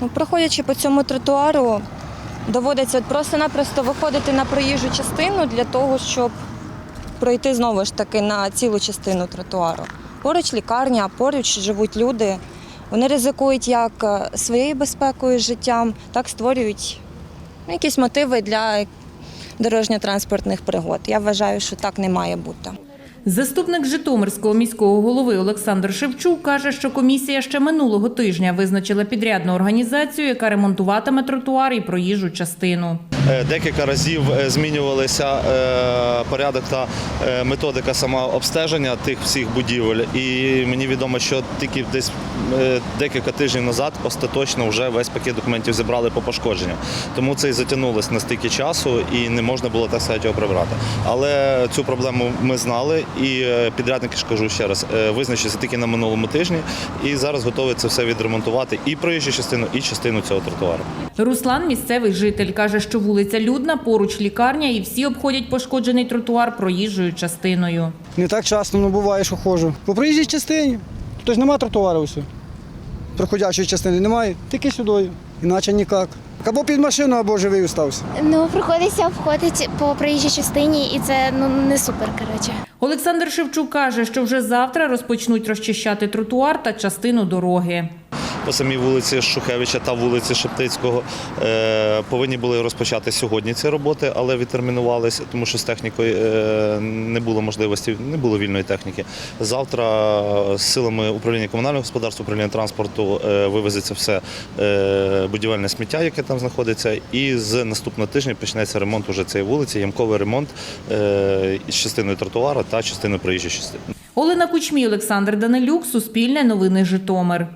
Ну, проходячи по цьому тротуару, доводиться просто-напросто виходити на проїжджу частину для того, щоб пройти знову ж таки на цілу частину тротуару. Поруч лікарня, поруч живуть люди. Вони ризикують як е, своєю безпекою, життям, так створюють ну, якісь мотиви для дорожньо-транспортних пригод. Я вважаю, що так не має бути. Заступник Житомирського міського голови Олександр Шевчук каже, що комісія ще минулого тижня визначила підрядну організацію, яка ремонтуватиме тротуар і проїжджу частину. Е, Декілька разів е, змінювалися е, порядок та методика самообстеження тих всіх будівель. І мені відомо, що тільки десь декілька тижнів назад остаточно вже весь пакет документів зібрали по пошкодженню. Тому це і затягнулося на стільки часу і не можна було так сказати його прибрати. Але цю проблему ми знали, і підрядники ж кажу ще раз, визначилися тільки на минулому тижні, і зараз готові це все відремонтувати і проїжджу частину, і частину цього тротуару. Руслан, місцевий житель, каже, що вулиця Людна, поруч лікарня, і всі обходять пошкоджений тротуар проїжджою частиною. Не так часто, ну буває, що ходжу. По проїжджій частині. Тут ж немає тротуару все. Проходячої частини немає, тільки сюди. Іначе ніяк. Або під машину, або живий остався. Ну, приходиться обходити по проїжджій частині, і це ну не супер. Коротше. Олександр Шевчук каже, що вже завтра розпочнуть розчищати тротуар та частину дороги. По самій вулиці Шухевича та вулиці Шептицького. Е, Повинні були розпочати сьогодні ці роботи, але відтермінувалися, тому що з технікою е, не було можливості, не було вільної техніки. Завтра з силами управління комунального господарства, управління транспорту е, вивезеться все будівельне сміття, яке там знаходиться, і з наступного тижня почнеться ремонт уже цієї вулиці, ямковий ремонт із частиною тротуару та частиною проїжджої частини. Олена Кучмій, Олександр Данилюк, Суспільне новини Житомир.